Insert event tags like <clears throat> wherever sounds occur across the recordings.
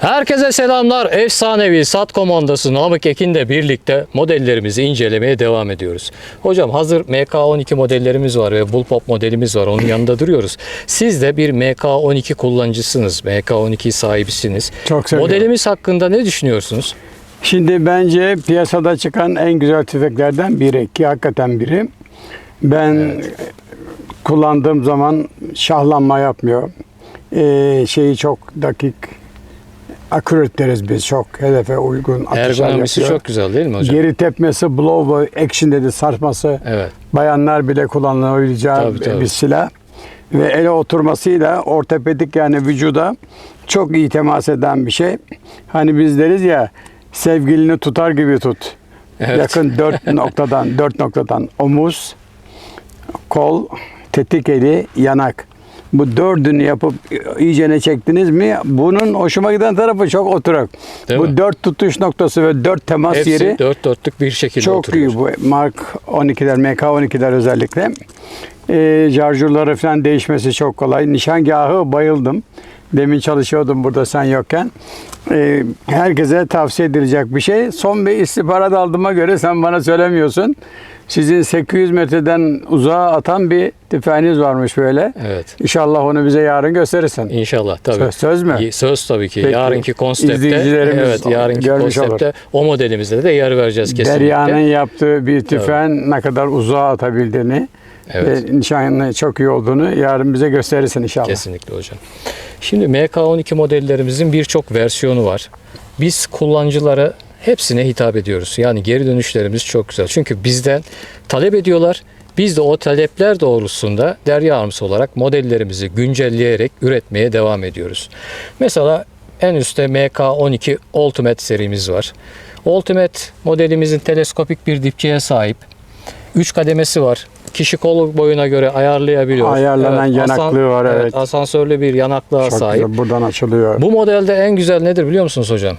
Herkese selamlar. Efsanevi SAT komandası Namık Ekin'le birlikte modellerimizi incelemeye devam ediyoruz. Hocam hazır MK12 modellerimiz var ve Bullpop modelimiz var. Onun yanında duruyoruz. Siz de bir MK12 kullanıcısınız. MK12 sahibisiniz. Çok seviyorum. Modelimiz hakkında ne düşünüyorsunuz? Şimdi bence piyasada çıkan en güzel tüfeklerden biri ki hakikaten biri. Ben kullandığım zaman şahlanma yapmıyor. Ee, şeyi çok dakik accurate deriz biz çok hedefe uygun atışlar Ergonomisi yapıyor. çok güzel değil mi hocam? Geri tepmesi, blow action dedi sarsması Evet. bayanlar bile kullanabileceği Tabii, tabii. bir silah. Ve ele oturmasıyla ortopedik yani vücuda çok iyi temas eden bir şey. Hani biz deriz ya sevgilini tutar gibi tut. Evet. Yakın <laughs> dört noktadan, dört noktadan omuz, kol, tetik eli, yanak. Bu dördünü yapıp iyicene çektiniz mi? Bunun hoşuma giden tarafı çok oturak. Değil bu mi? dört tutuş noktası ve dört temas Hepsi yeri dört dörtlük bir şekilde çok oturuyor. iyi bu Mark 12'ler, MK12'ler özellikle. Ee, şarjörleri falan değişmesi çok kolay. Nişangahı bayıldım. Demin çalışıyordum burada sen yokken. Ee, herkese tavsiye edilecek bir şey. Son bir istihbarat aldığıma göre sen bana söylemiyorsun. Sizin 800 metreden uzağa atan bir tüfeğiniz varmış böyle. Evet. İnşallah onu bize yarın gösterirsin. İnşallah tabii. Söz- söz mü? Söz tabii ki. Peki. Yarınki İzleyicilerimiz evet yarınki görmüş konsepte o modelimizde de yer vereceğiz kesinlikle. Derya'nın yaptığı bir tüfeğin ne kadar uzağa atabildiğini Evet. ve nişanlı çok iyi olduğunu yarın bize gösterirsin inşallah. Kesinlikle hocam. Şimdi MK12 modellerimizin birçok versiyonu var. Biz kullanıcılara hepsine hitap ediyoruz. Yani geri dönüşlerimiz çok güzel. Çünkü bizden talep ediyorlar. Biz de o talepler doğrultusunda Derya Arms olarak modellerimizi güncelleyerek üretmeye devam ediyoruz. Mesela en üstte MK12 Ultimate serimiz var. Ultimate modelimizin teleskopik bir dipçiye sahip. 3 kademesi var. Kişi kol boyuna göre ayarlayabiliyor. Ayarlanan yanaklığı var, evet. Asansörlü bir yanaklığa Çok sahip. güzel buradan açılıyor. Bu modelde en güzel nedir biliyor musunuz hocam?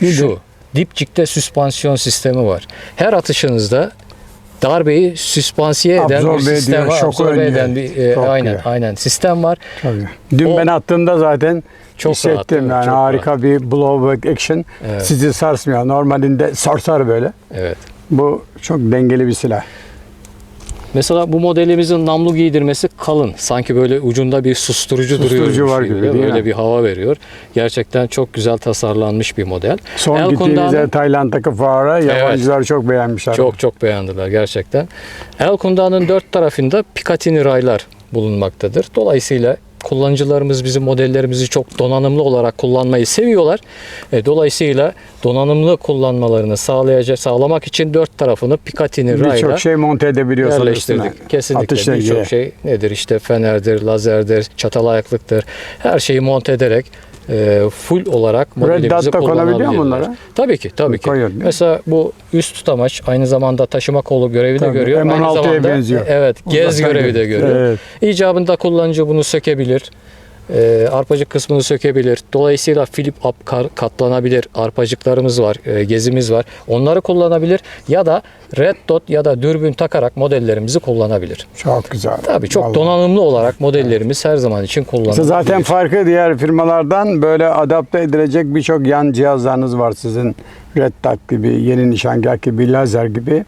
Nedir? Şu. Dipçikte süspansiyon sistemi var. Her atışınızda darbeyi süspansiye eden Absorbe bir sistem ediyor, var. şoku Absorbe eden bir e, Çok aynen iyi. aynen sistem var. Tabii. Dün O- ben attığımda zaten Çok rahat, hissettim mi? yani Çok harika bir blowback action. Evet. Sizi sarsmıyor. Normalinde sarsar böyle. Evet. Bu çok dengeli bir silah. Mesela bu modelimizin namlu giydirmesi kalın. Sanki böyle ucunda bir susturucu, Susturucu duruyor. var gibi, değil Öyle mi? bir hava veriyor. Gerçekten çok güzel tasarlanmış bir model. Son Elkunda'nın- gittiğimizde Tayland'daki fuara yabancılar çok beğenmişler. Çok çok beğendiler gerçekten. El Kunda'nın dört tarafında Picatinny raylar bulunmaktadır. Dolayısıyla kullanıcılarımız bizim modellerimizi çok donanımlı olarak kullanmayı seviyorlar. E, dolayısıyla donanımlı kullanmalarını sağlayacak sağlamak için dört tarafını Picatinny rayla Birçok şey monte edebiliyorsunuz üstüne. yerleştirdik. Kesinlikle Atışla ilgili. birçok şey nedir işte fenerdir, lazerdir, çatal ayaklıktır. Her şeyi monte ederek e, full olarak modelimizi mu kullanabilirler. bunlara? Tabii ki, tabii ki. Koyuyor? Mesela bu üst tutamaç aynı zamanda taşıma kolu görevi de Tabii, görüyor. Aynı M16'ya zamanda benziyor. evet gez Uzaktan görevi de görüyor. görüyor. Evet. İcabında kullanıcı bunu sökebilir. E, arpacık kısmını sökebilir. Dolayısıyla flip up katlanabilir. Arpacıklarımız var, e, gezimiz var. Onları kullanabilir ya da red dot ya da dürbün takarak modellerimizi kullanabilir. Çok güzel. Tabii çok Vallahi. donanımlı olarak modellerimiz her zaman için kullanılabilir. İşte zaten farkı diğer firmalardan böyle adapte edilecek birçok yan cihazlarınız var sizin. Red Dot gibi, yeni nişangah gibi, lazer gibi.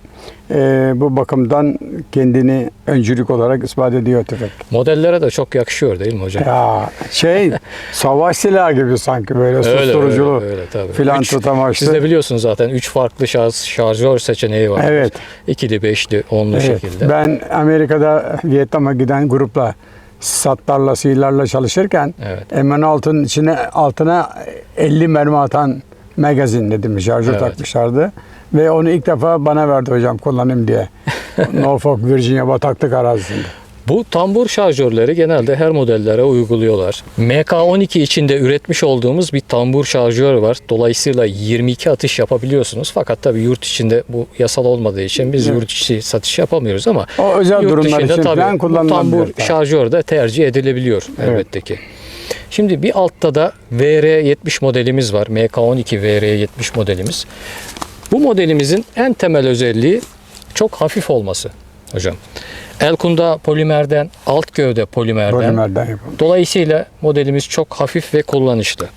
Ee, bu bakımdan kendini öncülük olarak ispat ediyor tüfek. Modellere de çok yakışıyor değil mi hocam? Ya şey <laughs> savaş silahı gibi sanki böyle Öyle, susturuculu öyle, öyle, tabii. filan Üç- tutamaçlı. Siz de biliyorsunuz zaten 3 farklı şarj, şarjör seçeneği var. Evet. İkili, beşli, onlu Evet, şekilde. Ben Amerika'da Vietnam'a giden grupla satlarla, sihirlerle çalışırken Evet. M16'nın içine altına 50 mermi atan magazin dedim şarjör Evet. takmışlardı. Ve onu ilk defa bana verdi hocam kullanayım diye. <laughs> Norfolk, Virginia bataklık arazisinde. Bu tambur şarjörleri genelde her modellere uyguluyorlar. MK12 içinde üretmiş olduğumuz bir tambur şarjör var. Dolayısıyla 22 atış yapabiliyorsunuz. Fakat tabii yurt içinde bu yasal olmadığı için biz Evet. yurt içi satış yapamıyoruz ama O özel yurt durumlar dışında için tabii falan bu tambur şarjör de tercih edilebiliyor elbette ki. Şimdi bir altta da VR70 modelimiz var. MK12 VR70 modelimiz. Bu modelimizin en temel özelliği çok hafif olması hocam. Elkunda polimerden, alt gövde polimerden. Polimerden. Dolayısıyla modelimiz çok hafif ve kullanışlı.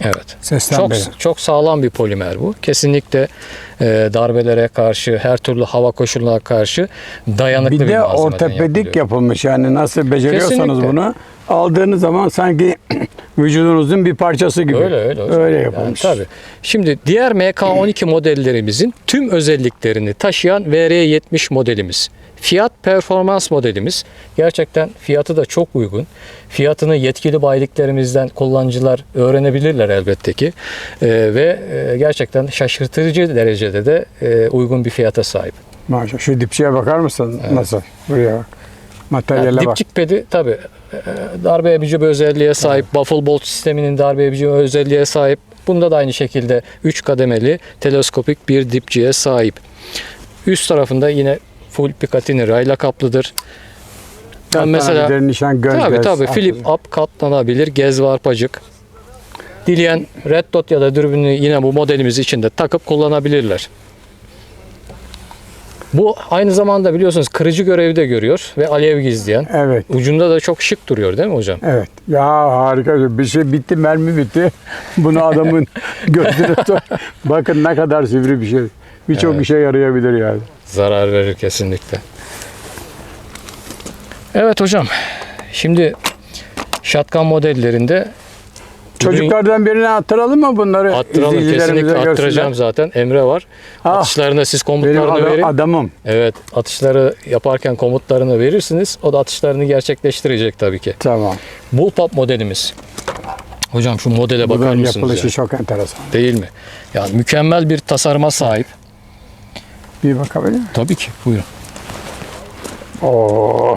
Evet. Sesten çok beri. çok sağlam bir polimer bu. Kesinlikle e, darbelere karşı, her türlü hava koşullarına karşı dayanıklı bir, Bir de ortopedik yapılıyor. yapılmış yani nasıl beceriyorsanız Kesinlikle. bunu aldığınız zaman sanki <clears throat> vücudunuzun bir parçası gibi. Öyle öyle. hocam. Öyle Yani yapılmış. tabii. Şimdi diğer MK12 modellerimizin tüm özelliklerini taşıyan VR70 modelimiz. Fiyat performans modelimiz. Gerçekten fiyatı da çok uygun. Fiyatını yetkili bayiliklerimizden kullanıcılar öğrenebilirler elbette ki. Ee, ve e, gerçekten şaşırtıcı derecede de e, uygun bir fiyata sahip. Maşallah. Şu dipçiye bakar mısın? Nasıl? Buraya bak. Materyale Yani bak. dipçik pedi tabi darbe yapıcı bir özelliğe sahip. Buffle bolt sisteminin darbe yapıcı bir özelliğe sahip. Bunda da aynı şekilde 3 kademeli teleskopik bir dipçiye sahip. Üst tarafında yine full Picatinny rayla kaplıdır. Ben mesela nişan göz tabi göz. tabi flip up katlanabilir gez varpacık. Dileyen red dot ya da dürbünü yine bu modelimiz içinde takıp kullanabilirler. Bu aynı zamanda biliyorsunuz kırıcı görevi de görüyor ve alev gizleyen. Evet. Ucunda da çok şık duruyor değil mi hocam? Evet. Ya harika. Bir şey bitti, mermi bitti. Bunu adamın <laughs> gözüne. Bakın ne kadar sivri bir şey. Birçok Evet. işe yarayabilir yani. Zarar verir kesinlikle. Evet hocam. Şimdi shotgun modellerinde Çocuklardan birine attıralım mı bunları? attıralım kesinlikle attıracağım görsünler. zaten. Emre var. Ah, Atışlarına siz Benim komutlarını adam- verin. adamım. Evet, atışları yaparken komutlarını verirsiniz. O da atışlarını gerçekleştirecek tabii ki. Tamam. Bullpup modelimiz. Hocam şu modele bakar Bunun mısınız? yapılışı ya? çok enteresan. Değil mi? Yani mükemmel bir tasarıma sahip. Bir bakabilir miyim? Tabii ki. Buyurun. Oo.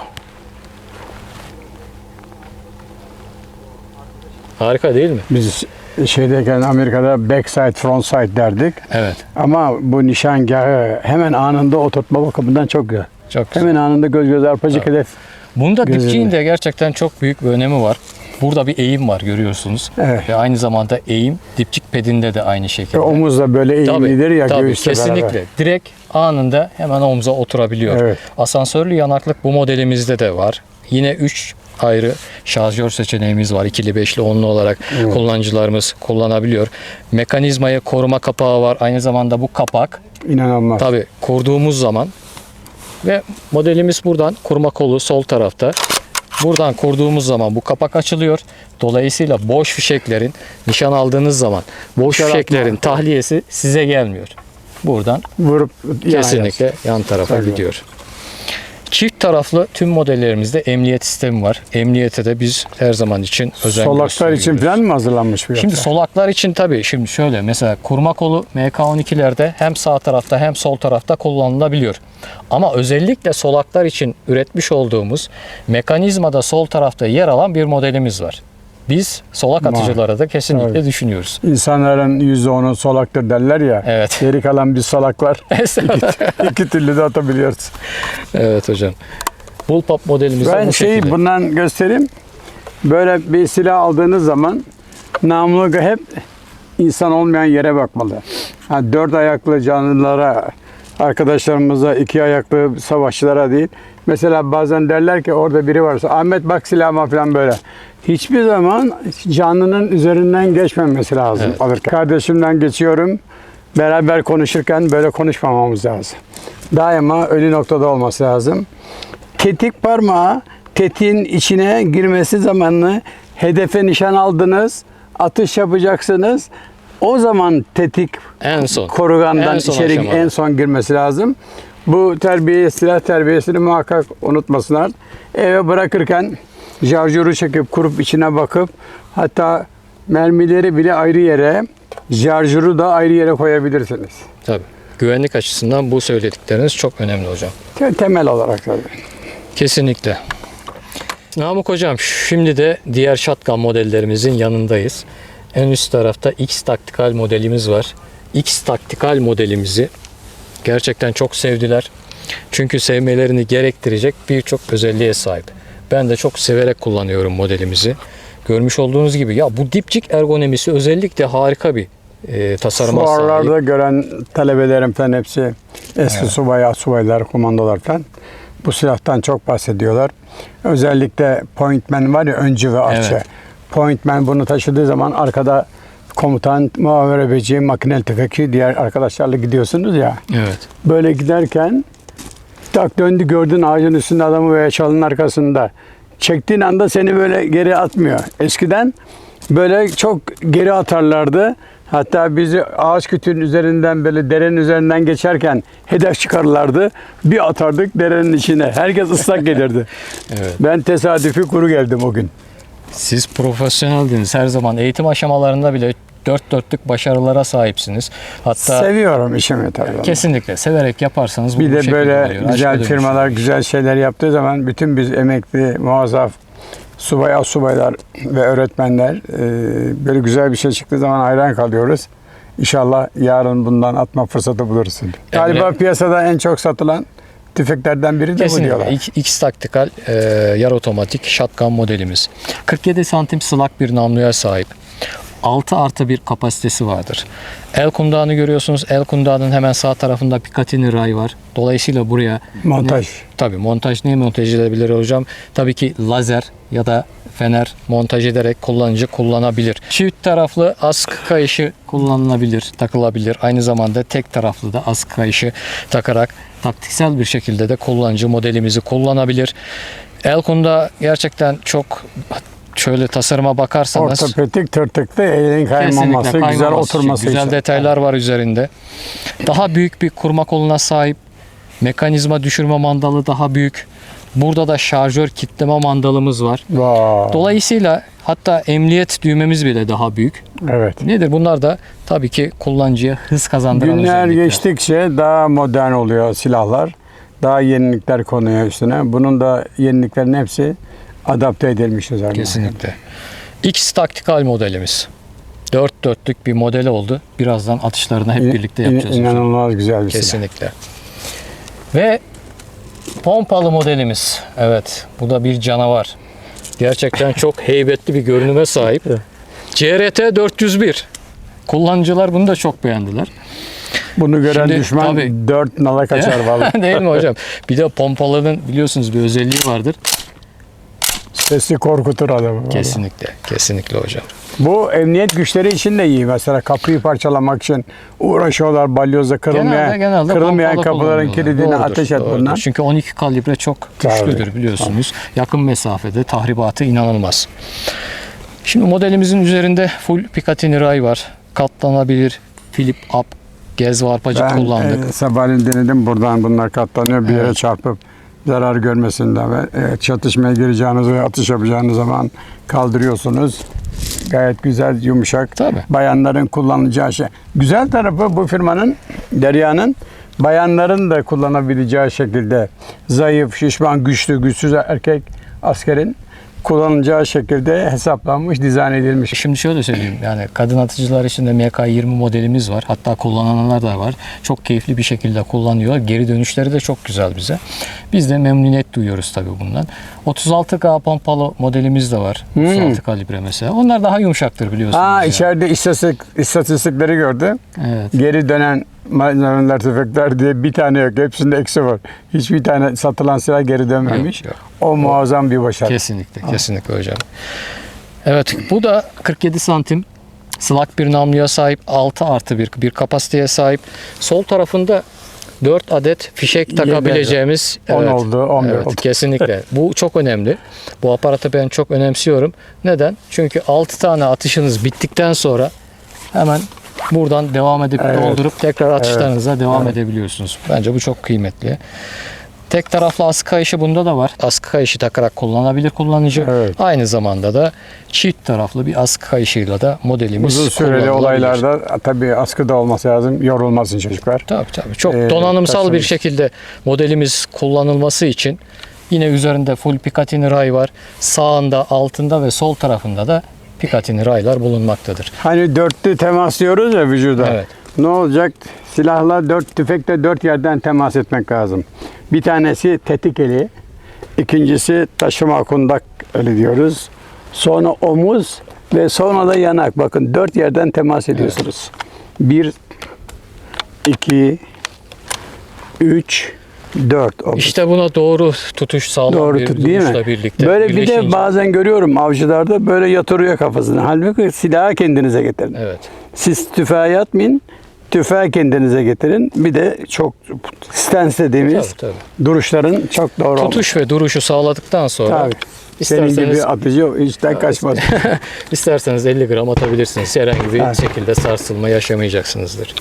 Harika değil mi? Biz şeydeyken Amerika'da backside frontside derdik. Evet. Ama bu nişangahı hemen anında oturtma bakımından çok güzel. Çok güzel. Hemen anında göz göz arpacık hedef. Bunda dipçiğin de gerçekten çok büyük bir önemi var. Burada bir eğim var görüyorsunuz. Evet. Ve aynı zamanda eğim dipçik pedinde de aynı şekilde. Ve omuz da böyle eğimlidir ya tabii, göğüsle kesinlikle. beraber. Direkt anında hemen omuza oturabiliyor. Evet. Asansörlü yanaklık bu modelimizde de var. Yine 3 ayrı şarjör seçeneğimiz var. İkili, beşli, onlu olarak Evet. kullanıcılarımız kullanabiliyor. Mekanizmaya koruma kapağı var. Aynı zamanda bu kapak İnanılmaz. Tabii kurduğumuz zaman ve modelimiz buradan kurma kolu sol tarafta. Buradan kurduğumuz zaman bu kapak açılıyor. Dolayısıyla boş fişeklerin nişan aldığınız zaman boş Dışarı fişeklerin atma. tahliyesi size gelmiyor. Buradan Vurup yan kesinlikle yan tarafa Tabii. gidiyor. Çift taraflı tüm modellerimizde emniyet sistemi var. Emniyete de biz her zaman için özen Solaklar için falan mı hazırlanmış bu Şimdi yoksa? solaklar için tabii şimdi şöyle mesela kurma kolu MK12'lerde hem sağ tarafta hem sol tarafta kullanılabiliyor. Ama özellikle solaklar için üretmiş olduğumuz mekanizmada sol tarafta yer alan bir modelimiz var. Biz solak Vay. atıcıları da kesinlikle Evet. düşünüyoruz. İnsanların %10'u solaktır derler ya. Evet. <laughs> Geri kalan biz salaklar. Estağfurullah. <laughs> İki türlü de atabiliyoruz. evet hocam. Bullpup modelimiz de Ben bu şeyi şekilde. bundan göstereyim. Böyle bir silah aldığınız zaman namlu hep insan olmayan yere bakmalı. Ha, dört ayaklı canlılara, arkadaşlarımıza, iki ayaklı savaşçılara değil. Mesela bazen derler ki orada biri varsa Ahmet bak silahıma falan böyle. Hiçbir zaman canlının üzerinden geçmemesi lazım Evet. alırken. Kardeşimden geçiyorum. Beraber konuşurken böyle konuşmamamız lazım. Daima ölü noktada olması lazım tetik parmağı tetiğin içine girmesi zamanını hedefe nişan aldınız, atış yapacaksınız. O zaman tetik En son. korugandan En son içeri aşamada. en son girmesi lazım. Bu terbiye, silah terbiyesini muhakkak unutmasınlar. Eve bırakırken şarjörü çekip kurup içine bakıp hatta mermileri bile ayrı yere, şarjörü da ayrı yere koyabilirsiniz. Tabii. Güvenlik açısından bu söyledikleriniz çok önemli hocam. Te- Temel olarak tabii. Kesinlikle. Namık hocam şimdi de diğer shotgun modellerimizin yanındayız. En üst tarafta X taktikal modelimiz var. X taktikal modelimizi gerçekten çok sevdiler. Çünkü sevmelerini gerektirecek birçok özelliğe sahip. Ben de çok severek kullanıyorum modelimizi. Görmüş olduğunuz gibi ya bu dipçik ergonomisi özellikle harika bir e, tasarıma sahip. Fuarlarda gören talebelerim falan hepsi eski subay, subaylar, komandolar falan bu silahtan çok bahsediyorlar. Özellikle pointman var ya öncü ve arçı. Evet. Pointman bunu taşıdığı zaman arkada komutan, muharebeci, makinel tüfekçi diğer arkadaşlarla gidiyorsunuz ya. Evet. Böyle giderken tak döndü gördün ağacın üstünde adamı veya çalının arkasında. Çektiğin anda seni böyle geri atmıyor. Eskiden böyle çok geri atarlardı. Hatta bizi ağaç kütüğünün üzerinden böyle derenin üzerinden geçerken hedef çıkarırlardı. Bir atardık derenin içine. Herkes ıslak gelirdi. <laughs> Evet. Ben tesadüfi kuru geldim o gün. Siz profesyoneldiniz. Her zaman eğitim aşamalarında bile dört dörtlük başarılara sahipsiniz. Hatta Seviyorum işimi tabii. kesinlikle severek yaparsanız bu Bir de şekilde böyle oluyor. Aşka güzel dönüşüyor. firmalar güzel şeyler yaptığı zaman bütün biz emekli, muazzaf subay, subaylar ve öğretmenler e, böyle güzel bir şey çıktığı zaman hayran kalıyoruz. İnşallah yarın bundan atma fırsatı buluruz. Galiba piyasada en çok satılan tüfeklerden biri de bu Kesinlikle. diyorlar. X, X taktikal e, yarı otomatik shotgun modelimiz. 47 santim slak bir namluya sahip. 6 artı bir kapasitesi vardır. El kundağını görüyorsunuz. El kundağının hemen sağ tarafında Picatinny ray var. Dolayısıyla buraya Montaj. Tabii montaj niye montaj edilebilir hocam? Tabii ki lazer ya da fener montaj ederek kullanıcı kullanabilir. Çift taraflı askı kayışı kullanılabilir, takılabilir. Aynı zamanda tek taraflı da askı kayışı takarak taktiksel bir şekilde de kullanıcı modelimizi kullanabilir. Elkunda gerçekten çok şöyle tasarıma bakarsanız Ortopedik tırtıklı elin kaymaması, güzel kaymaması için oturması Güzel için. detaylar var üzerinde. Daha büyük bir kurma koluna sahip. Mekanizma düşürme mandalı daha büyük. Burada da şarjör kitleme mandalımız var. Vay, Dolayısıyla hatta emniyet düğmemiz bile daha büyük. evet. Nedir? Bunlar da tabii ki kullanıcıya hız kazandıran Günler özellikler. geçtikçe daha modern oluyor silahlar. Daha yenilikler konuyor üstüne. Bunun da yeniliklerin hepsi adapte edilmiş üzerine. Kesinlikle. X taktikal modelimiz. Dört dörtlük bir model oldu. Birazdan atışlarını hep İn- birlikte in- yapacağız. hocam. İnanılmaz güzel bir silah. Kesinlikle. Ve pompalı modelimiz. Evet, bu da bir canavar. Gerçekten çok heybetli bir görünüme sahip. CRT 401. Kullanıcılar bunu da çok beğendiler. Bunu gören Şimdi düşman tabii- dört nala kaçar <laughs> vallahi. Değil mi hocam? Bir de pompalının biliyorsunuz bir özelliği vardır. Sesi korkutur adamı. vallahi. Kesinlikle, kesinlikle hocam. Bu emniyet güçleri için de iyi. Mesela kapıyı parçalamak için uğraşıyorlar balyozla kırılmayan, Genelde, genelde kırılmayan pompalı kapıların kullanıyorlar. kilidini Doğrudur, ateş et doğrudur. bundan. Çünkü 12 kalibre çok güçlüdür Tabii. biliyorsunuz. Yakın mesafede tahribatı inanılmaz. Şimdi modelimizin üzerinde full Picatinny ray var. Katlanabilir flip up gez varpacı Ben kullandık. e, sabahleyin denedim buradan bunlar katlanıyor bir yere çarpıp zarar görmesinden ve e, çatışmaya gireceğiniz ve atış yapacağınız zaman kaldırıyorsunuz. Gayet güzel, yumuşak. Tabii. Bayanların kullanacağı şey. Güzel tarafı bu firmanın, Derya'nın bayanların da kullanabileceği şekilde zayıf, şişman, güçlü, güçsüz erkek askerin kullanacağı şekilde hesaplanmış, dizayn edilmiş. Şimdi şöyle söyleyeyim yani kadın atıcılar için de MK20 modelimiz var. Hatta kullananlar da var. Çok keyifli bir şekilde kullanıyor. Geri dönüşleri de çok güzel bize. Biz de memnuniyet duyuyoruz tabii bundan. 36K pompalı modelimiz de var. 36 kalibre mesela. Onlar daha yumuşaktır biliyorsunuz. Aa ya. içeride istatistik, istatistikleri gördüm. Evet. Geri dönen malzemeler, tüfekler diye bir tane yok. Hepsinde eksi var. Hiçbir tane satılan silah geri dönmemiş. Yok, yok. O muazzam bir başarı. Kesinlikle, kesinlikle hocam. Evet, bu da 47 santim slak bir namluya sahip, 6 artı bir, bir kapasiteye sahip. Sol tarafında 4 adet fişek takabileceğimiz 10 oldu, 11 evet, oldu. Kesinlikle. <laughs> Bu çok önemli. Bu aparatı ben çok önemsiyorum. Neden? Çünkü 6 tane atışınız bittikten sonra hemen buradan devam edip Evet. doldurup tekrar atışlarınıza devam edebiliyorsunuz. Bence bu çok kıymetli. Tek taraflı askı kayışı bunda da var. Askı kayışı takarak kullanabilir kullanıcı. Evet. Aynı zamanda da çift taraflı bir askı kayışıyla da modelimiz Uzun süreli olaylarda tabii askıda olması lazım. Yorulmasın çocuklar. Tabii tabii. Çok Ee, donanımsal bir taşınmış. şekilde modelimiz kullanılması için yine üzerinde full Picatinny ray var. Sağında, altında ve sol tarafında da Picatinny raylar bulunmaktadır. Hani dörtlü temas diyoruz ya vücuda. Evet. Ne olacak? Silahla dört tüfekle dört yerden temas etmek lazım. Bir tanesi tetik eli, ikincisi taşıma kundak eli diyoruz. Sonra omuz ve sonra da yanak. Bakın dört yerden temas ediyorsunuz. Bir, iki, üç, 4. İşte buna doğru tutuş sağlam Doğru bir tut değil duruşla mi? birlikte. Böyle bir de bazen görüyorum avcılarda böyle yatırıyor kafasını. Halbuki silahı kendinize getirin. Evet. Siz tüfeğe atmayın. Tüfeği kendinize getirin. Bir de çok stance dediğimiz Tabii, tabii. duruşların çok doğru olması. Tutuş ve duruşu sağladıktan sonra Tabii. Senin isterseniz gibi atıcı işten kaçmaz. <laughs> isterseniz 50 gram atabilirsiniz. Herhangi bir Evet. şekilde sarsılma yaşamayacaksınızdır.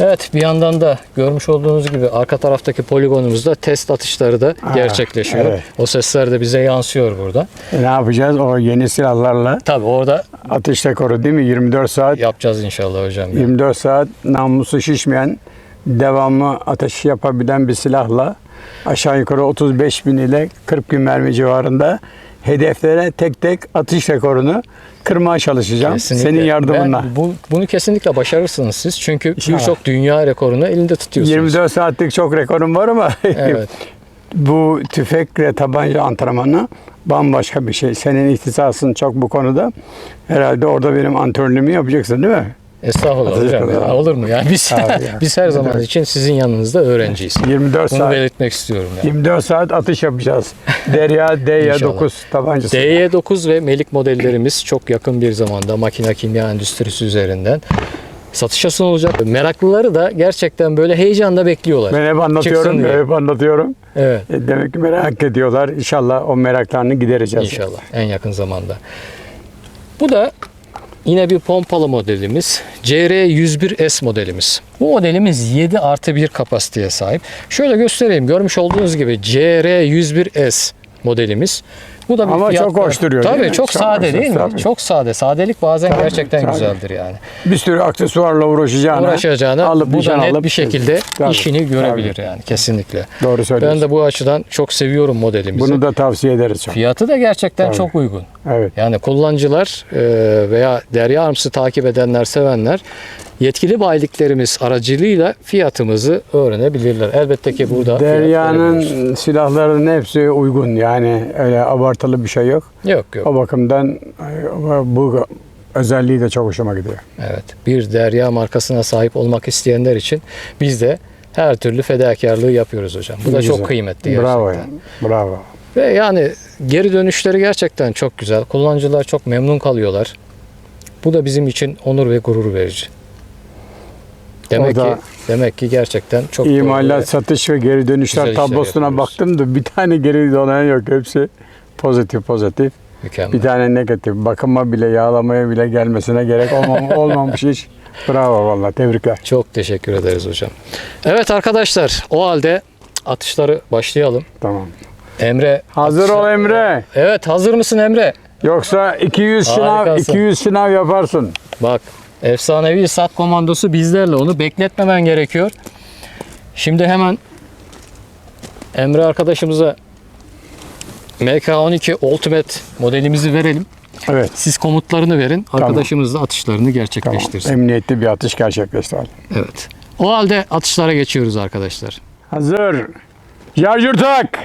Evet bir yandan da görmüş olduğunuz gibi arka taraftaki poligonumuzda test atışları da Ha, gerçekleşiyor. evet. O sesler de bize yansıyor burada. E, ne yapacağız? O yeni silahlarla Tabii orada atış rekoru değil mi? 24 saat yapacağız inşallah hocam. ya. 24 saat namlusu şişmeyen, devamlı ateş yapabilen bir silahla aşağı yukarı 35 bin ile 40 bin mermi civarında hedeflere tek tek atış rekorunu kırmaya çalışacağım. Kesinlikle. Senin yardımınla. Ben bu, bunu kesinlikle başarırsınız siz. Çünkü birçok dünya rekorunu elinde tutuyorsunuz. 24 saatlik çok rekorum var ama <laughs> Evet. bu tüfekle tabanca antrenmanı bambaşka bir şey. Senin ihtisasın çok bu konuda. Herhalde orada benim antrenörlüğümü yapacaksın değil mi? Estağfurullah hocam. ya. Olur mu? Yani biz ya. <laughs> biz her zaman için sizin yanınızda öğrenciyiz. 24 Bunu saat. belirtmek istiyorum. Yani. 24 saat atış yapacağız. <laughs> Derya D'ye İnşallah. 9 tabancası. DY9 ve Melik modellerimiz çok yakın bir zamanda makine kimya endüstrisi üzerinden satışa sunulacak. Meraklıları da gerçekten böyle heyecanla bekliyorlar. Ben hep anlatıyorum, diye. hep anlatıyorum. Evet. E, Demek ki merak ediyorlar. İnşallah o meraklarını gidereceğiz. İnşallah en yakın zamanda. Bu da yine bir pompalı modelimiz. CR101S modelimiz. Bu modelimiz 7 artı 1 kapasiteye sahip. Şöyle göstereyim. Görmüş olduğunuz gibi CR101S modelimiz. Bu da bir Ama fiyat çok hoş duruyor, Tabii mi? çok Çok sade değil mi? tabii. Çok sade. Sadelik bazen Tabii, gerçekten tabii. güzeldir yani. Bir sürü aksesuarla uğraşacağına, Uğraşacağına alıp bu da net alıp- bir şekilde Tabii, işini görebilir yani kesinlikle. Doğru söylüyorsun. Ben de bu açıdan çok seviyorum modelimizi. Bunu da tavsiye ederiz çok. Fiyatı da gerçekten Tabii. çok uygun. Evet. Yani kullanıcılar e, veya Derya Arms'ı takip edenler, sevenler yetkili bayiliklerimiz aracılığıyla fiyatımızı öğrenebilirler. Elbette ki burada Derya'nın silahlarının hepsi uygun. Yani öyle abartılı bir şey yok. yok yok. O bakımdan e, bu özelliği de çok hoşuma gidiyor. Evet. Bir Derya markasına sahip olmak isteyenler için biz de her türlü fedakarlığı yapıyoruz hocam. Bu da Güzel. çok kıymetli gerçekten. Bravo yani. Bravo. Ve yani geri dönüşleri gerçekten çok güzel. Kullanıcılar çok memnun kalıyorlar. Bu da bizim için onur ve gurur verici. Demek O da- ki demek ki gerçekten çok doğru İmalat, ve satış ve geri dönüşler tablosuna baktım da bir tane geri dönen yok. Hepsi pozitif pozitif. mükemmel. Bir tane negatif. Bakıma bile yağlamaya bile gelmesine gerek olmam, <laughs> olmamış hiç. Bravo vallahi tebrikler. Çok teşekkür ederiz hocam. Evet arkadaşlar o halde atışları başlayalım. Tamam. Emre Hazır ol atışa- Emre. Evet hazır mısın Emre? Yoksa 200 şınav Harikasın. 200 şınav yaparsın. Bak efsanevi sat komandosu bizlerle onu bekletmemen gerekiyor. Şimdi hemen Emre arkadaşımıza MK12 Ultimate modelimizi verelim. Evet. Siz komutlarını verin. Arkadaşımız da atışlarını Tamam. gerçekleştirsin. Emniyetli bir atış gerçekleştirelim. Evet. O halde atışlara geçiyoruz arkadaşlar. Hazır. Şarjör tak.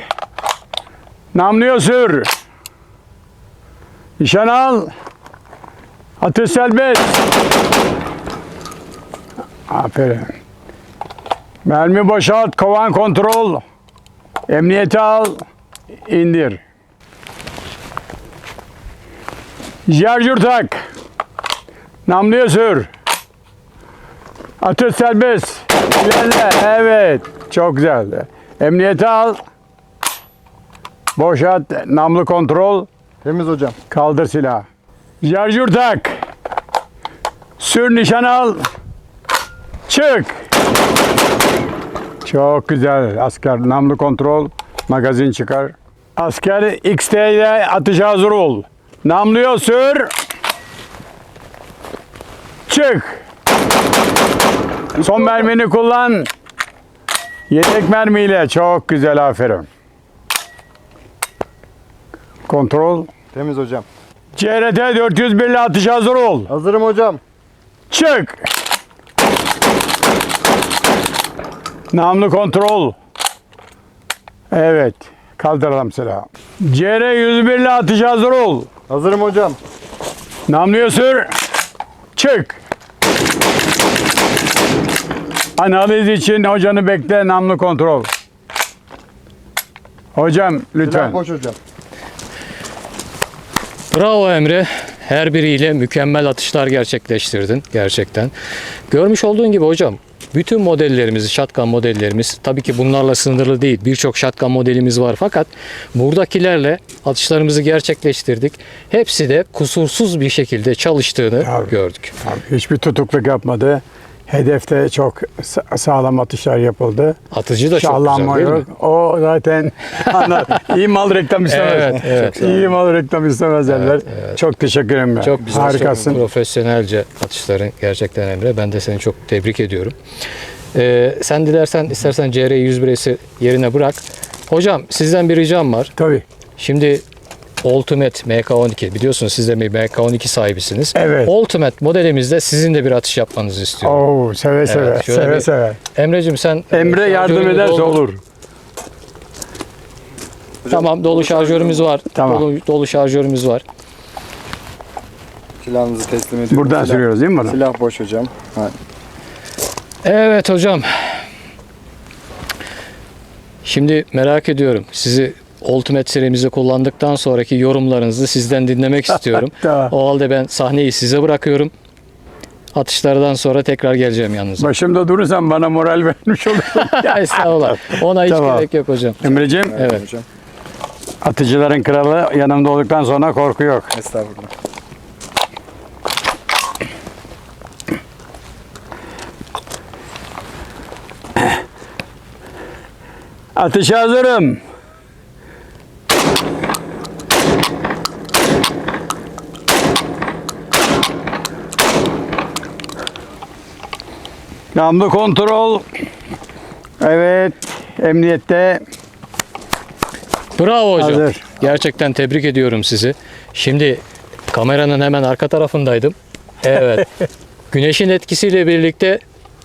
Namluya sür. Nişan al. Atış serbest. Aferin. Mermi boşalt. Kovan kontrol. Emniyete al. indir. Şarjör tak. Namluya sür. Atış serbest. İlerle. Evet. Çok güzel. Emniyete al. Boşalt. Namlu kontrol. Temiz hocam. Kaldır silahı. Şarjör tak. Sür nişan al. Çık. Çok güzel. Asker namlu kontrol. Magazin çıkar. Asker XT'de atışa hazır ol. Namluya sür. Çık. Son mermini kullan. Yedek mermiyle. Çok güzel aferin. Kontrol. Temiz hocam. CRT 401 ile atış hazır ol. Hazırım hocam. Çık. Namlu kontrol. Evet. Kaldıralım silahı. CR 101 ile atış hazır ol. Hazırım hocam. Namluya sür. Çık. Analiz için hocanı bekle namlu kontrol. Hocam Silah lütfen. boş hocam. Bravo Emre. Her biriyle mükemmel atışlar gerçekleştirdin gerçekten. Görmüş olduğun gibi hocam bütün modellerimiz, shotgun modellerimiz tabii ki bunlarla sınırlı değil. Birçok shotgun modelimiz var fakat buradakilerle atışlarımızı gerçekleştirdik. Hepsi de kusursuz bir şekilde çalıştığını Tabii. gördük. Abi, Hiçbir tutukluk yapmadı. Hedefte çok sa- sağlam atışlar yapıldı. Atıcı da çok Şahlanma güzel değil mi? O zaten <laughs> iyi mal reklam istemez. Evet, evet. iyi mal reklam istemez derler. Çok teşekkür ederim. Çok güzel, Harikasın. çok profesyonelce atışların gerçekten Emre. Ben de seni çok tebrik ediyorum. Ee, sen dilersen istersen CR 101'si yerine bırak. Hocam sizden bir ricam var. Tabii. Şimdi Ultimate MK12 biliyorsunuz siz de bir MK12 sahibisiniz. Evet. Ultimate modelimizde sizin de bir atış yapmanızı istiyorum. Oo, seve seve. Evet, şöyle seve bir- seve. Emre'cim sen Emre yardım ederse doldur. olur. Tamam dolu şarjörümüz var. Tamam. Dolu, dolu şarjörümüz var. Silahınızı teslim ediyorum. Buradan Silah- sürüyoruz değil mi bunu? Silah boş hocam. Ha. Evet hocam. Şimdi merak ediyorum. Sizi Ultimate serimizi kullandıktan sonraki yorumlarınızı sizden dinlemek <laughs> istiyorum. Tamam. O halde ben sahneyi size bırakıyorum. Atışlardan sonra tekrar geleceğim yanınıza. Başımda durursan bana moral <laughs> vermiş olursun. <laughs> ya estağfurullah. Ona hiç Tamam. gerek yok hocam. Emre'ciğim Evet. Hocam. atıcıların kralı yanımda olduktan sonra korku yok. Estağfurullah. Atışa hazırım. Namlu kontrol. Evet. Emniyette Bravo hocam. Hazır. Gerçekten tebrik ediyorum sizi. Şimdi kameranın hemen arka tarafındaydım. Evet. <laughs> Güneşin etkisiyle birlikte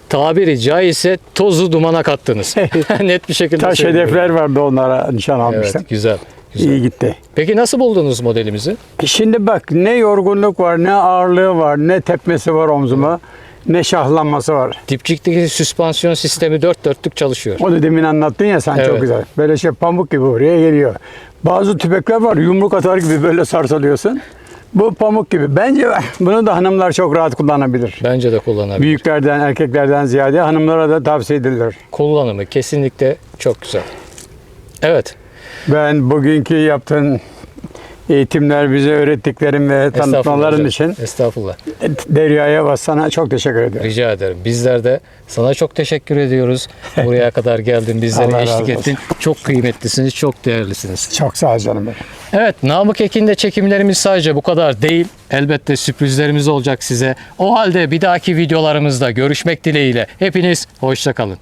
tabiri caizse tozu dumana kattınız. <laughs> <laughs> Net bir şekilde taş hedefler vardı onlara nişan almıştım. Evet, güzel. güzel. İyi gitti. Peki nasıl buldunuz modelimizi? Şimdi bak ne yorgunluk var, ne ağırlığı var, ne tepmesi var omzuma, ne şahlanması var. Dipçikteki süspansiyon sistemi dört dörtlük çalışıyor. Onu demin anlattın ya sen Evet. çok güzel. Böyle şey pamuk gibi buraya geliyor. Bazı tüfekler var yumruk atar gibi böyle sarsalıyorsun. Bu pamuk gibi. Bence <laughs> bunu da hanımlar çok rahat kullanabilir. Bence de kullanabilir. Büyüklerden, erkeklerden ziyade hanımlara da tavsiye edilir. Kullanımı kesinlikle çok güzel. Evet. Ben bugünkü yaptığın eğitimler, bize öğrettiklerin ve tanıtmaların için Estağfurullah. Derya'ya ve sana çok teşekkür ederim. Rica ederim. Bizler de sana çok teşekkür ediyoruz. <laughs> Buraya kadar geldin, bizlere razı eşlik olsun. ettin. Çok kıymetlisiniz, çok değerlisiniz. Çok sağ ol canım benim. Evet, Namık Ekin'de çekimlerimiz sadece bu kadar değil. Elbette sürprizlerimiz olacak size. O halde bir dahaki videolarımızda görüşmek dileğiyle. Hepiniz hoşça kalın.